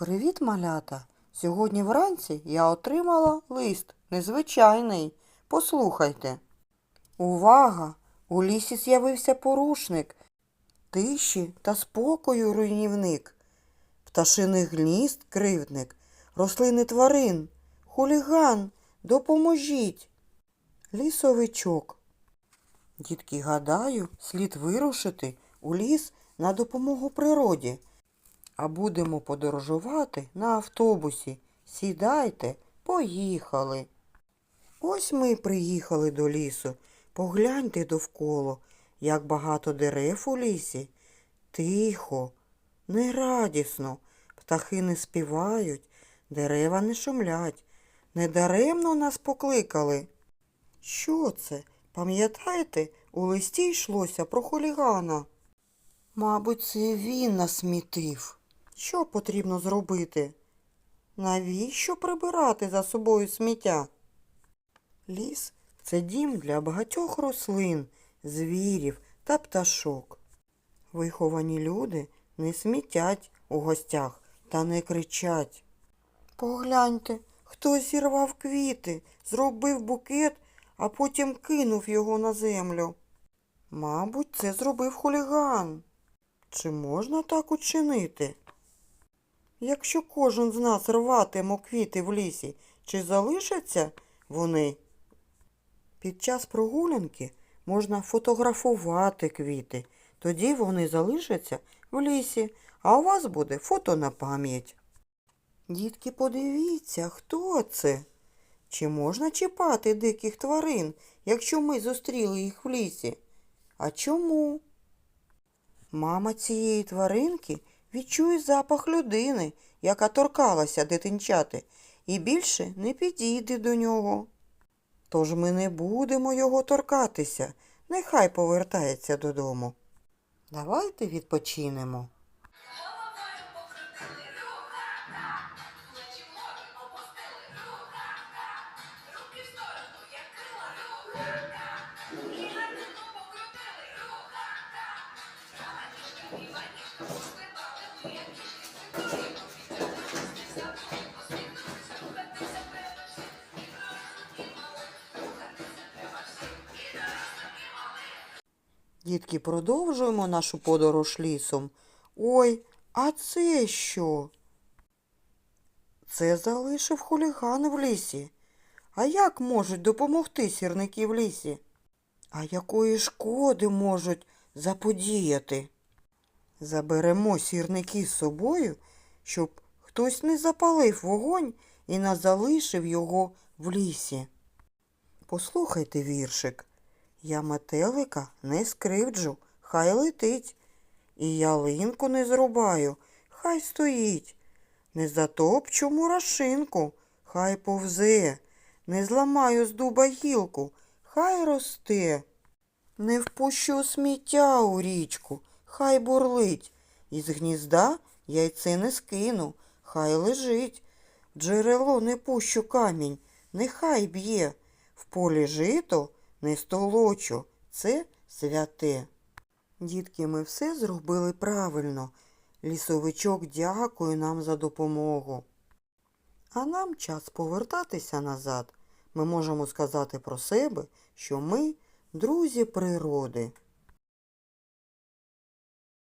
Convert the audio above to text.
Привіт, малята! Сьогодні вранці я отримала лист незвичайний. Послухайте. Увага! У лісі з'явився порушник, тиші та спокою руйнівник, пташиних гнізд кривдник, рослини тварин, хуліган, допоможіть. Лісовичок. Дітки, гадаю, слід вирушити у ліс на допомогу природі. А будемо подорожувати на автобусі. Сідайте, поїхали. Ось ми приїхали до лісу. Погляньте довкола, як багато дерев у лісі. Тихо, нерадісно. Птахи не співають, дерева не шумлять. Недаремно нас покликали. Що це? Пам'ятаєте, у листі йшлося про хулігана. Мабуть, це він насмітив. Що потрібно зробити? Навіщо прибирати за собою сміття? Ліс це дім для багатьох рослин, звірів та пташок. Виховані люди не смітять у гостях та не кричать. Погляньте, хтось зірвав квіти, зробив букет, а потім кинув його на землю. Мабуть, це зробив хуліган. Чи можна так учинити? Якщо кожен з нас рватиме квіти в лісі, чи залишаться вони? Під час прогулянки можна фотографувати квіти. Тоді вони залишаться в лісі, а у вас буде фото на пам'ять. Дітки, подивіться, хто це? Чи можна чіпати диких тварин, якщо ми зустріли їх в лісі? А чому? Мама цієї тваринки відчує запах людини, яка торкалася дитинчати, і більше не підійде до нього. Тож ми не будемо його торкатися, нехай повертається додому. Давайте відпочинемо. Головою покрутили Дітки, продовжуємо нашу подорож лісом. Ой, а це що? Це залишив хуліган в лісі. А як можуть допомогти сірники в лісі? А якої шкоди можуть заподіяти? Заберемо сірники з собою, щоб хтось не запалив вогонь і не залишив його в лісі. Послухайте віршик. Я метелика не скривджу, хай летить. І ялинку не зрубаю, хай стоїть. Не затопчу мурашинку, хай повзе. Не зламаю з дуба гілку, хай росте. Не впущу сміття у річку, хай бурлить. Із гнізда яйце не скину, хай лежить. Джерело не пущу камінь, нехай б'є. В полі жито не столочу, це святе. Дітки, ми все зробили правильно. Лісовичок дякує нам за допомогу. А нам час повертатися назад. Ми можемо сказати про себе, що ми друзі природи.